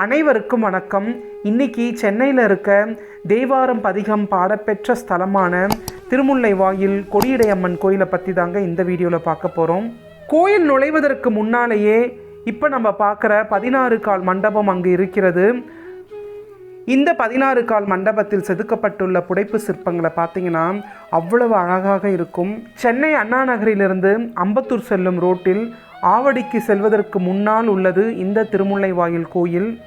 அனைவருக்கும் வணக்கம். இன்னைக்கு சென்னையில் இருக்க தேவாரம் பதிகம் பாடப்பெற்ற ஸ்தலமான திருமுல்லை வாயில் கொடியடையம்மன் கோயிலை பற்றி தாங்க இந்த வீடியோவில் பார்க்க போகிறோம் கோயில் நுழைவதற்கு முன்னாலேயே இப்போ நம்ம பார்க்குற பதினாறு கால் மண்டபம் அங்கு இருக்கிறது. இந்த பதினாறு கால் மண்டபத்தில் செதுக்கப்பட்டுள்ள புடைப்பு சிற்பங்களை பார்த்தீங்கன்னா அவ்வளவு அழகாக இருக்கும். சென்னை அண்ணா நகரிலிருந்து அம்பத்தூர் செல்லும் ரோட்டில் ஆவடிக்கு செல்வதற்கு முன்னால் உள்ளது இந்த திருமுல்லை வாயில் கோயில்.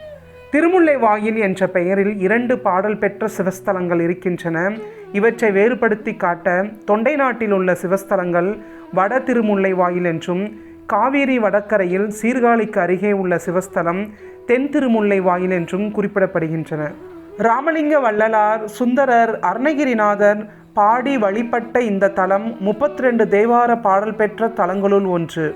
திருமுல்லை வாயில் என்ற பெயரில் இரண்டு பாடல் பெற்ற சிவஸ்தலங்கள் இருக்கின்றன. இவற்றை வேறுபடுத்தி காட்ட தொண்டை நாட்டில் உள்ள சிவஸ்தலங்கள் வட திருமுல்லை வாயில் என்றும் காவேரி வடக்கரையில் சீர்காழிக்கு அருகே உள்ள சிவஸ்தலம் தென் திருமுல்லை வாயில் என்றும் குறிப்பிடப்படுகின்றன. ராமலிங்க வள்ளலார் சுந்தரர் அருணகிரிநாதர் பாடி வழிபட்ட இந்த தலம் முப்பத்தி ரெண்டு தேவார பாடல் பெற்ற தலங்களுள் ஒன்று.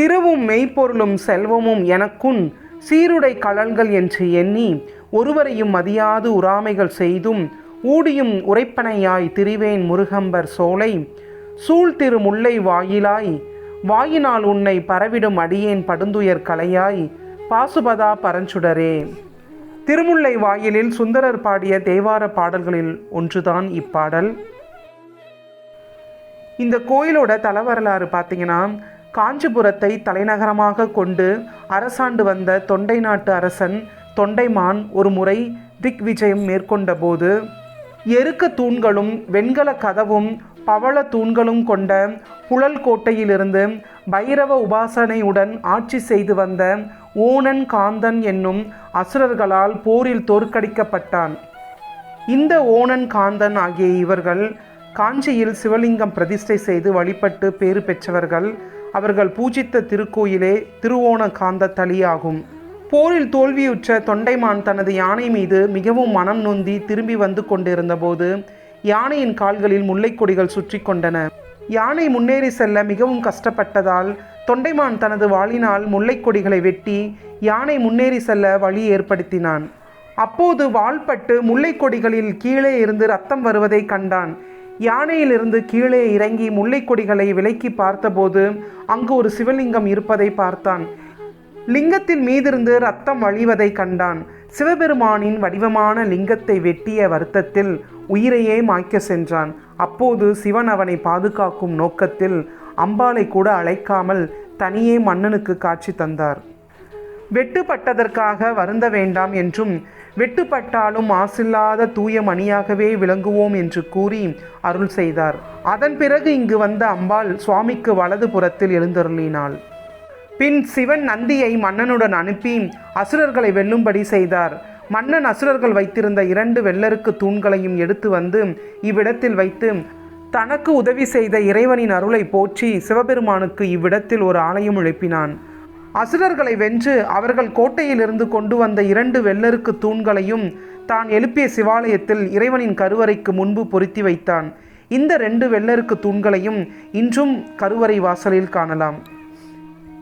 திருவும் மெய்ப்பொருளும் செல்வமும் எனக்குன் சீருடை கலல்கள் என்று எண்ணி ஒருவரையும் மதியாது உறாமைகள் செய்தும் ஊடியும் உரைப்பனையாய் திரிவேன் முருகம்பர் சோலை. சூழ் முல்லை வாயிலாய் வாயினால் உன்னை பரவிடும் அடியேன் படுந்துயர் கலையாய் பாசுபதா பரஞ்சுடரே. திருமுல்லை வாயிலில் சுந்தரர் பாடிய தேவார பாடல்களில் ஒன்றுதான் இப்பாடல். இந்த கோயிலோட தலவரலாறு பார்த்தீங்கன்னா காஞ்சிபுரத்தை தலைநகரமாக கொண்டு அரசாண்டு வந்த தொண்டை நாட்டு அரசன் தொண்டைமான் ஒரு முறை திக் விஜயம் மேற்கொண்டபோது எருக்க தூண்களும் வெண்கல கதவும் பவள தூண்களும் கொண்ட புழல் கோட்டையிலிருந்து பைரவ உபாசனையுடன் ஆட்சி செய்து வந்த ஓணன் காந்தன் என்னும் அசுரர்களால் போரில் தோற்கடிக்கப்பட்டான். இந்த ஓணன் காந்தன் ஆகிய இவர்கள் காஞ்சியில் சிவலிங்கம் பிரதிஷ்டை செய்து வழிபட்டு பேறு பெற்றவர்கள். அவர்கள் பூஜித்த திருக்கோயிலே திருவோண காந்த தளியாகும் போரில் தோல்வியுற்ற தொண்டைமான் தனது யானை மீது மிகவும் மனம் நொந்தி திரும்பி வந்து கொண்டிருந்தபோது யானையின் கால்களில் முல்லைக்கொடிகள் சுற்றி கொண்டன. யானை முன்னேறி செல்ல மிகவும் கஷ்டப்பட்டதால் தொண்டைமான் தனது வாளினால் முல்லைக்கொடிகளை வெட்டி யானை முன்னேறி செல்ல வழி ஏற்படுத்தினான். அப்போது வாள்பட்டு முல்லைக்கொடிகளில் கீழே இருந்து ரத்தம் வருவதை கண்டான். யானையிலிருந்து கீழே இறங்கி முல்லைக்கொடிகளை விலக்கி பார்த்தபோது அங்கு ஒரு சிவலிங்கம் இருப்பதை பார்த்தான். லிங்கத்தின் மீதிருந்து ரத்தம் வழிவதை கண்டான். சிவபெருமானின் வடிவமான லிங்கத்தை வெட்டிய வருத்தத்தில் உயிரையே மாய்க்க சென்றான். அப்போது சிவன் அவனை பாதுகாக்கும் நோக்கத்தில் அம்பாலை கூட அழைக்காமல் தனியே மன்னனுக்கு காட்சி தந்தார். வெட்டுப்பட்டதற்காக வருந்த வேண்டாம் என்றும் வெட்டுப்பட்டாலும் மாசில்லாத தூய மணியாகவே விளங்குவோம் என்று கூறி அருள் செய்தார். அதன் பிறகு இங்கு வந்த அம்பாள் சுவாமிக்கு வலது புறத்தில் எழுந்தருளினாள். பின் சிவன் நந்தியை மன்னனுடன் அனுப்பி அசுரர்களை வெல்லும்படி செய்தார். மன்னன் அசுரர்கள் வைத்திருந்த இரண்டு வெள்ளருக்கு தூண்களையும் எடுத்து வந்து இவ்விடத்தில் வைத்து தனக்கு உதவி செய்த இறைவனின் அருளை போற்றி சிவபெருமானுக்கு இவ்விடத்தில் ஒரு ஆலயம் எழுப்பினான். அசுரர்களை வென்று அவர்கள் கோட்டையிலிருந்து கொண்டு வந்த இரண்டு வெள்ளருக்கு தூண்களையும் தான் எழுப்பிய சிவாலயத்தில் இறைவனின் கருவறைக்கு முன்பு பொருத்தி வைத்தான். இந்த ரெண்டு வெள்ளருக்கு தூண்களையும் இன்றும் கருவறை வாசலில் காணலாம்.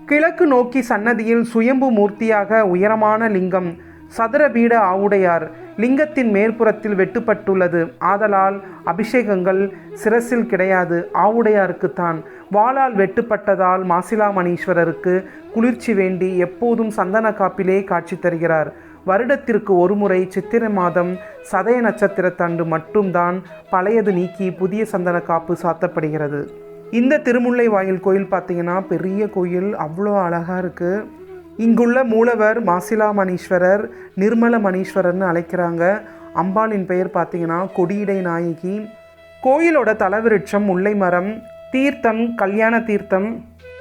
கிழக்கு நோக்கி சன்னதியில் சுயம்பு மூர்த்தியாக உயரமான லிங்கம் சதுரபீட ஆவுடையார் லிங்கத்தின் மேற்புறத்தில் வெட்டுப்பட்டுள்ளது. ஆதலால் அபிஷேகங்கள் சிரசில் கிடையாது. ஆவுடையாருக்குத்தான். வாளால் வெட்டுப்பட்டதால் மாசிலாமணீஸ்வரருக்கு குளிர்ச்சி வேண்டி எப்போதும் சந்தன காப்பிலே காட்சி தருகிறார். வருடத்திற்கு ஒருமுறை சித்திரை மாதம் சதய நட்சத்திரத்தன்று மட்டும்தான் பழையது நீக்கி புதிய சந்தன காப்பு சாத்தப்படுகிறது. இந்த திருமுல்லை வாயில் கோயில் பார்த்தீங்கன்னா பெரிய கோயில். அவ்வளோ அழகாக இருக்குது இங்குள்ள மூலவர் மாசிலாமணீஸ்வரர் நிர்மல மணீஸ்வரர்னு அழைக்கிறாங்க. அம்பாளின் பெயர் பார்த்தீங்கன்னா கொடியிடை நாயகி. கோயிலோட தலவிருட்சம் முல்லை மரம் தீர்த்தம் கல்யாண தீர்த்தம்.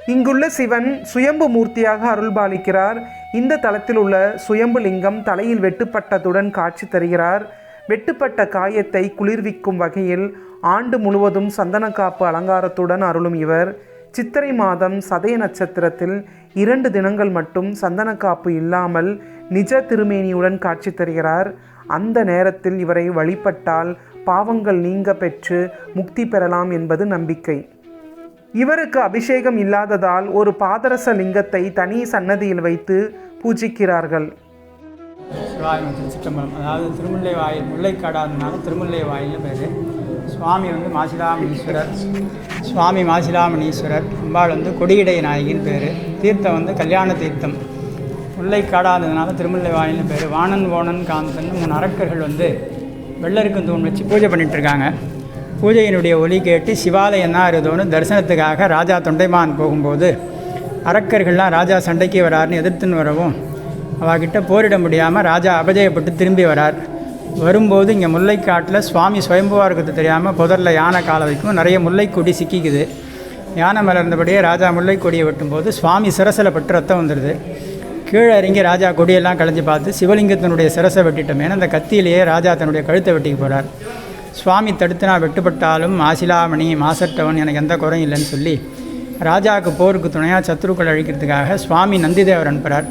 இங்குள்ள சிவன் சுயம்பு மூர்த்தியாக அருள்பாலிக்கிறார் இந்த தலத்தில் உள்ள சுயம்பு லிங்கம் தலையில் வெட்டுப்பட்டதுடன் காட்சி தருகிறார். வெட்டுப்பட்ட காயத்தை குளிர்விக்கும் வகையில் ஆண்டு முழுவதும் சந்தனக்காப்பு அலங்காரத்துடன் அருளும் இவர். சித்திரை மாதம் சதய நட்சத்திரத்தில் இரண்டு தினங்கள் மட்டும் சந்தனக்காப்பு இல்லாமல் நிஜ திருமேனியுடன் காட்சி தருகிறார். அந்த நேரத்தில் இவரை வழிபட்டால் பாவங்கள் நீங்க பெற்று முக்தி பெறலாம் என்பது நம்பிக்கை. இவருக்கு அபிஷேகம் இல்லாததால் ஒரு பாதரச லிங்கத்தை தனி சன்னதியில் வைத்து பூஜிக்கிறார்கள். சிவாயம் அதாவது திருமுல்லை வாயில் முல்லைக்காடாதனால திருமுல்லை வாயில்னு பேர். சுவாமி வந்து மாசிலாமணீஸ்வரர் சுவாமி மாசிலாமணீஸ்வரர் அம்பாள் வந்து கொடியடை நாயகின்னு பேர். தீர்த்தம் வந்து கல்யாண தீர்த்தம். முல்லைக்காடானதுனால திருமுல்லை வாயில்னு பேர். வாணன் ஓணன் காந்தன் மூணு அரக்கர்கள் வந்து வெள்ளருக்கு தூண் வச்சு பூஜை பண்ணிட்டு இருக்காங்க பூஜையினுடைய ஒலி கேட்டு சிவாலயம் தான் இருதோன்னு தரிசனத்துக்காக ராஜா தொண்டைமான் போகும்போது அரக்கர்கள்லாம் ராஜா சண்டைக்கு வராருன்னு எதிர்த்துன்னு வரவும் அவகிட்ட போரிட முடியாமல் ராஜா அபஜயப்பட்டு திரும்பி வரார். வரும்போது இங்கே முல்லைக்காட்டில் சுவாமி சுயம்புவாக இருக்கிறது தெரியாமல் புதரில் யானை கால வைக்கும். நிறைய முல்லைக்கொடி சிக்கிக்குது. யானை மேலே இருந்தபடியே ராஜா முல்லைக்கொடியை வெட்டும்போது சுவாமி சிரசில் பட்டு ரத்தம் வந்துடுது கீழே இறங்கி ராஜா கொடியெல்லாம் களைஞ்சு பார்த்து சிவலிங்கத்தினுடைய சிரசை வெட்டிட்டோமேனு அந்த கத்தியிலேயே ராஜா தன்னுடைய கழுத்தை வெட்டிக்கு போகிறார் சுவாமி தடுத்து நான் வெட்டுப்பட்டாலும் மாசிலாமணி மாசட்டவன் எனக்கு எந்த குறையும் இல்லைன்னு சொல்லி ராஜாவுக்கு போருக்கு துணையாக சத்ருக்கள் அழிக்கிறதுக்காக சுவாமி நந்திதேவர் அனுப்புகிறார்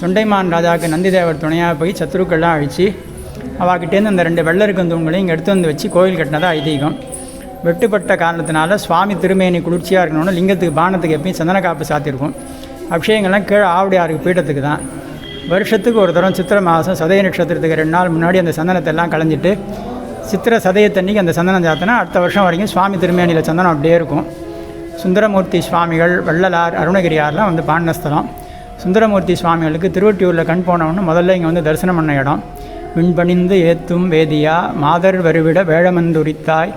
தொண்டைமான் ராஜாவுக்கு நந்திதேவர் துணையாக போய் சத்ருக்கள்லாம் அழித்து அவாக்கிட்டேருந்து அந்த ரெண்டு வெள்ளருக்கு தூண்களையும் இங்கே எடுத்து வந்து வச்சு கோயில் கட்டினதா ஐதீகம். வெட்டுப்பட்ட காரணத்தினால சுவாமி திருமேனி குளிர்ச்சியாக இருக்கணும்னு லிங்கத்துக்கு பானத்துக்கு எப்பயும் சந்தன காப்பு சாத்தியிருக்கும் அபிஷேகங்கள்லாம் கீழே ஆவடியாருக்கு பீட்டத்துக்கு தான் வருஷத்துக்கு ஒரு தரம் சித்திரை மாதம் சதய நட்சத்திரத்துக்கு ரெண்டு நாள் முன்னாடி அந்த சந்தனத்தை எல்லாம் களைஞ்சிட்டு சித்திரை சதயத்தன்னைக்கு அந்த சந்தனம் சாத்தினா அடுத்த வருஷம் வரைக்கும் சுவாமி திருமேனியில் சந்தனம் அப்படியே இருக்கும். சுந்தரமூர்த்தி சுவாமிகள் வள்ளலார் அருணகிரியார்லாம் வந்து பாண்டஸ்தலம். சுந்தரமூர்த்தி சுவாமிகளுக்கு திருவொட்டியூரில் கண் போனவொன்னு முதல்ல இங்கே வந்து தரிசனம் பண்ண இடம். விண்பணிந்து ஏத்தும் வேதியா மாதர் வருவிட வேழமந்துரித்தாய்.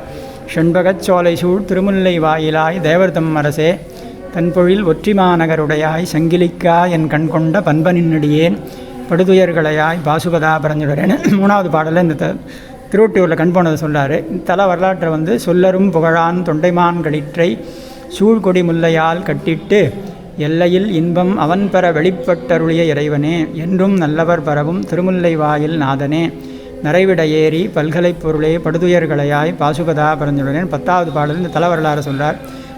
செண்பகச் சோலை சூழ் திருமுல்லை வாயிலாய் தேவர்தம் அரசே தன்பொழில் ஒற்றிமாநகருடையாய் சங்கிலிக்கா என் கண் கொண்ட பண்பனின்னடியேன் படுதுயர்களையாய் பாசுபதா பரஞ்சுடரேன்னு மூணாவது பாடலில் இந்த த- திருவொட்டியூரில் கண் போனதை சொல்றாரு தல வரலாற்றை வந்து சொல்லரும் புகழான் தொண்டைமான் களிற்றை சூழ்கொடி முல்லையால் கட்டிட்டு எல்லையில் இன்பம் அவன் பெற வெளிப்பட்டருளிய இறைவனே என்றும் நல்லவர் பரவும் திருமுல்லை வாயில் நாதனே. நிறைவிட ஏறி பல்கலைப் பொருளே படுதுயர்களையாய் பாசுபதா பரஞ்சுடனேன் பத்தாவது பாடல் இந்த தல வரலாறு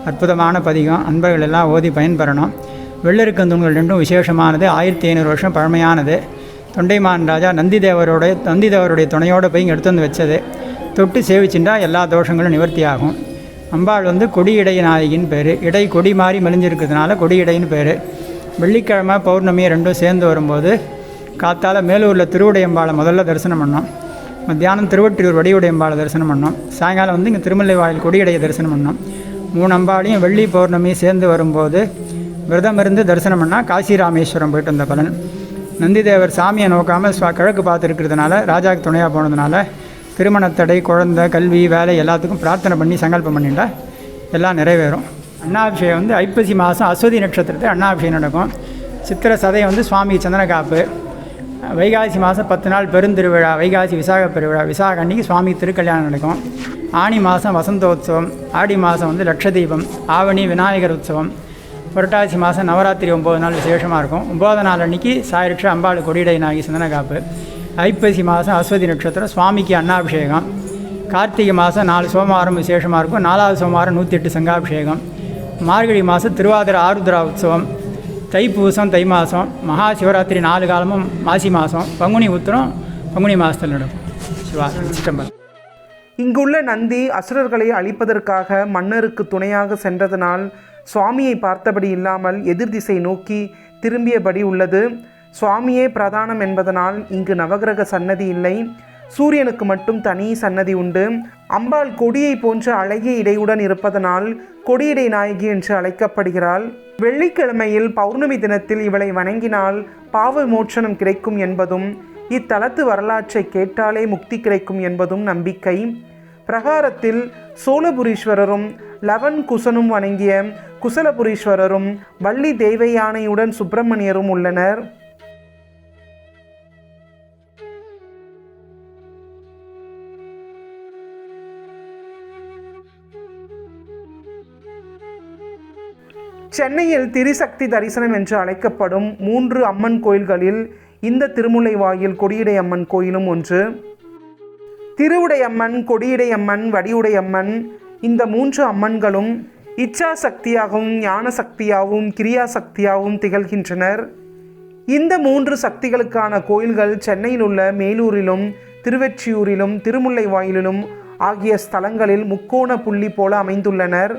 அற்புதமான பதிகம் அன்பர்கள் எல்லாம் ஓதி பயன்பெறணும். வெள்ளருக்கந்தூண்கள் ரெண்டும் விசேஷமானது ஆயிரத்தி ஐநூறு வருஷம் பழமையானது. தொண்டைமான் ராஜா நந்திதேவரோட நந்திதேவருடைய துணையோடு போய் இங்கே எடுத்து வந்து வச்சது. தொட்டு சேவிச்சுட்டா எல்லா தோஷங்களும் நிவர்த்தி ஆகும் அம்பாள் வந்து கொடி இடை நாயகின்னு பேர். இடை கொடி மாறி மெலிஞ்சிருக்கிறதுனால கொடி இடைன்னு பேர். வெள்ளிக்கிழமை பௌர்ணமி ரெண்டும் சேர்ந்து வரும்போது காத்தால் மேலூரில் திருவுடையம்பாளை முதல்ல தரிசனம் பண்ணோம். மத்தியானம் திருவற்றியூர் வடிவுடையம்பாளை தரிசனம் பண்ணோம். சாயங்காலம் வந்து இங்கே திருமலை வாயில் கொடியடையை தரிசனம் பண்ணோம். மூணு அம்பாளையும் வெள்ளி பௌர்ணமி சேர்ந்து வரும்போது விரதம் இருந்து தரிசனம் பண்ணால் காசி ராமேஸ்வரம் போயிட்டு வந்த பலன். நந்திதேவர் சாமியை நோக்காமல் கிழக்கு பார்த்துருக்கிறதுனால ராஜாவுக்கு துணையாக போனதுனால திருமணத்தடை குழந்தை கல்வி வேலை எல்லாத்துக்கும் பிரார்த்தனை பண்ணி சங்கல்பம் பண்ணிட்டா எல்லாம் நிறைவேறும். அண்ணாபிஷேகம் வந்து ஐப்பசி மாதம் அஸ்வதி நட்சத்திரத்தை அண்ணாபிஷேகம் நடக்கும். சித்திரை சதை வந்து சுவாமி சந்திரகாப்பு வைகாசி மாதம் பத்து நாள் பெருந்திருவிழா வைகாசி விசாக பெருவிழா. விசாக அன்னைக்கு சுவாமி திருக்கல்யாணம் நடக்கும். ஆனி மாதம் வசந்தோத்சவம் ஆடி மாதம் வந்து லட்சதீபம் ஆவணி விநாயகர் உற்சவம். புரட்டாசி மாதம் நவராத்திரி ஒம்பது நாள் விசேஷமாக இருக்கும். ஒம்பது நாள் அன்னைக்கு சாயரிக்ஷ அம்பாள் கொடியடை நாகி சந்தனகாப்பு ஐப்பசி மாதம் அஸ்வதி நட்சத்திரம் சுவாமிக்கு அன்னாபிஷேகம் கார்த்திகை மாதம் நாலு சோமவாரம் விசேஷமாக இருக்கும் நாலாவது சோமவாரம் நூற்றி எட்டு சங்காபிஷேகம் மார்கழி மாதம் திருவாதிர ஆருத்ரா உற்சவம் தைப்பூசம் தை மாதம் மகா சிவராத்திரி நாலு காலமும் மாசி மாதம் பங்குனி உத்திரம் பங்குனி மாதத்தில் நடக்கும். சிவா சிதம்பரம் இங்குள்ள நந்தி அசுரர்களை அழிப்பதற்காக மன்னருக்கு துணையாக சென்றதனால் சுவாமியை பார்த்தபடி இல்லாமல் எதிர் திசை நோக்கி திரும்பியபடி உள்ளது. சுவாமியே பிரதானம் என்பதனால் இங்கு நவகிரக சன்னதி இல்லை. சூரியனுக்கு மட்டும் தனி சன்னதி உண்டு. அம்பாள் கொடியை போன்ற அழகிய இடையுடன் இருப்பதனால் கொடியிடை நாயகி என்று அழைக்கப்படுகிறாள். வெள்ளிக்கிழமையில் பௌர்ணமி தினத்தில் இவளை வணங்கினால் பாவ மோட்சனம் கிடைக்கும் என்பதும் இத்தலத்து வரலாற்றை கேட்டாலே முக்தி கிடைக்கும் என்பதும் நம்பிக்கை. பிரகாரத்தில் சோழபுரீஸ்வரரும் லவன் குசனும் வணங்கிய குசலபுரீஸ்வரரும் வள்ளி தேவயானையுடன் சுப்பிரமணியரும் உள்ளனர். சென்னையில் திரிசக்தி தரிசனம் என்று அழைக்கப்படும் மூன்று அம்மன் கோயில்களில் இந்த திருமுலை வாயில் கொடியடை அம்மன் கோயிலும் ஒன்று. திருவுடையம்மன் கொடியுடையம்மன் வடிவுடையம்மன் இந்த மூன்று அம்மன்களும் இச்சா சக்தியாகவும் ஞான சக்தியாகவும் கிரியா சக்தியாகவும் திகழ்கின்றனர். இந்த மூன்று சக்திகளுக்கான கோயில்கள் சென்னையில் உள்ள மேலூரிலும் திருவெற்றியூரிலும் திருமுல்லைவாயிலிலும் ஆகிய ஸ்தலங்களில் முக்கோண புள்ளி போல அமைந்துள்ளனர்.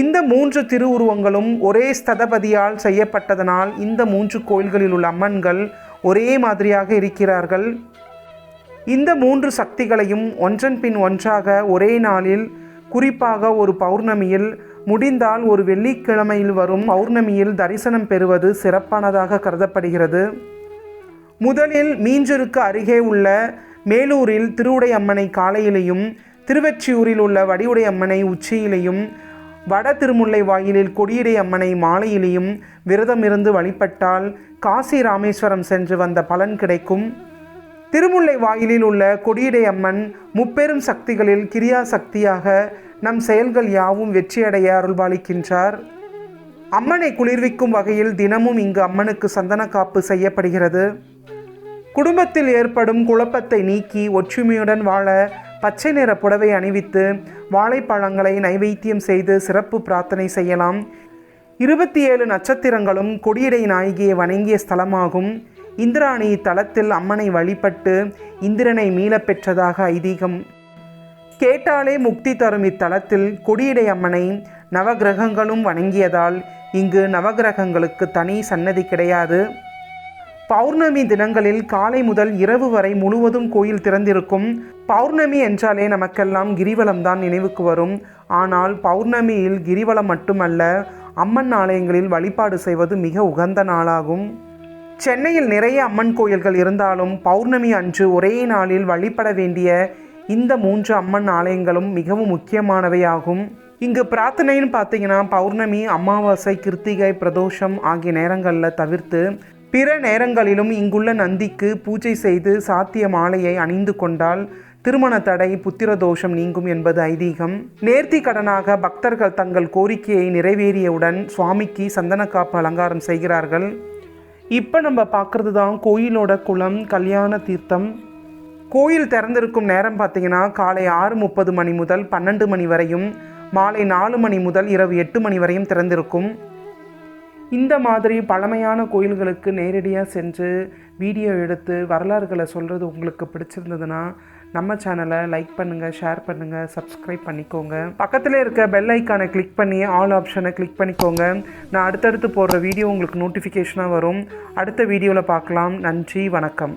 இந்த மூன்று திருவுருவங்களும் ஒரே ஸ்ததபதியால் செய்யப்பட்டதனால் இந்த மூன்று கோயில்களில் உள்ள அம்மன்கள் ஒரே மாதிரியாக இருக்கிறார்கள். இந்த மூன்று சக்திகளையும் ஒன்றன் பின் ஒன்றாக ஒரே நாளில் குறிப்பாக ஒரு பௌர்ணமியில் முடிந்தால் ஒரு வெள்ளிக்கிழமையில் வரும் பௌர்ணமியில் தரிசனம் பெறுவது சிறப்பானதாக கருதப்படுகிறது. முதலில் மீஞ்சூருக்கு அருகே உள்ள மேலூரில் திருவுடை அம்மனை காலையிலையும் திருவெற்றியூரில் உள்ள வடிவுடையம்மனை உச்சியிலையும் வட திருமுல்லை வாயிலில் கொடியிடை அம்மனை மாலையிலையும் விரதமிருந்து வழிபட்டால் காசி ராமேஸ்வரம் சென்று வந்த பலன் கிடைக்கும். திருமுல்லை வாயிலில் உள்ள கொடியிடை அம்மன் முப்பெரும் சக்திகளில் கிரியா சக்தியாக நம் செயல்கள் யாவும் வெற்றியடைய அருள்பாலிக்கின்றார். அம்மனை குளிர்விக்கும் வகையில் தினமும் இங்கு அம்மனுக்கு சந்தன காப்பு செய்யப்படுகிறது. குடும்பத்தில் ஏற்படும் குழப்பத்தை நீக்கி ஒற்றுமையுடன் வாழ பச்சை நிற புடவை அணிவித்து வாழைப்பழங்களை நைவேத்தியம் செய்து சிறப்பு பிரார்த்தனை செய்யலாம். இருபத்தி ஏழு நட்சத்திரங்களும் கொடியடை நாயகியை வணங்கிய ஸ்தலமாகும். இந்திராணி தலத்தில் அம்மனை வழிபட்டு இந்திரனை மீளப் பெற்றதாக ஐதீகம். கேட்டாலே முக்தி தரும் இத்தலத்தில் கொடியடை அம்மனை நவகிரகங்களும் வணங்கியதால் இங்கு நவகிரகங்களுக்கு தனி சன்னதி கிடையாது. பௌர்ணமி தினங்களில் காலை முதல் இரவு வரை முழுவதும் கோயில் திறந்திருக்கும். பௌர்ணமி என்றாலே நமக்கெல்லாம் கிரிவலம் தான் நினைவுக்கு வரும். ஆனால் பௌர்ணமியில் கிரிவலம் மட்டுமல்ல அம்மன் ஆலயங்களில் வழிபாடு செய்வது மிக உகந்த நாளாகும். சென்னையில் நிறைய அம்மன் கோயில்கள் இருந்தாலும் பௌர்ணமி அன்று ஒரே நாளில் வழிபட வேண்டிய இந்த மூன்று அம்மன் ஆலயங்களும் மிகவும் முக்கியமானவையாகும். இங்கு பிரார்த்தனைன்னு பார்த்தீங்கன்னா பௌர்ணமி அமாவாசை கிருத்திகை பிரதோஷம் ஆகிய நேரங்களில் தவிர்த்து பிற நேரங்களிலும் இங்குள்ள நந்திக்கு பூஜை செய்து சாத்திய மாலையை அணிந்து கொண்டால் திருமண தடை புத்திர தோஷம் நீங்கும் என்பது ஐதீகம். நேர்த்தி கடனாக பக்தர்கள் தங்கள் கோரிக்கையை நிறைவேறியவுடன் சுவாமிக்கு சந்தனக்காப்பு அலங்காரம் செய்கிறார்கள். இப்போ நம்ம பார்க்குறது தான் கோயிலோட குளம் கல்யாண தீர்த்தம். கோயில் திறந்திருக்கும் நேரம் பார்த்தீங்கன்னா காலை ஆறு முப்பது மணி முதல் பன்னெண்டு மணி வரையும் மாலை நாலு மணி முதல் இரவு எட்டு மணி வரையும் திறந்திருக்கும். இந்த மாதிரி பழமையான கோயில்களுக்கு நேரடியாக சென்று வீடியோ எடுத்து வரலாறுகளை சொல்கிறது உங்களுக்கு பிடிச்சிருந்ததுன்னா நம்ம சேனலை லைக் பண்ணுங்கள் ஷேர் பண்ணுங்கள் சப்ஸ்கிரைப் பண்ணிக்கோங்க. பக்கத்தில் இருக்க பெல் ஐக்கானை கிளிக் பண்ணி ஆல் ஆப்ஷனை கிளிக் பண்ணிக்கோங்க. நான் அடுத்தடுத்து போடுற வீடியோ உங்களுக்கு நோட்டிஃபிகேஷனாக வரும். அடுத்த வீடியோவில் பார்க்கலாம். நன்றி வணக்கம்.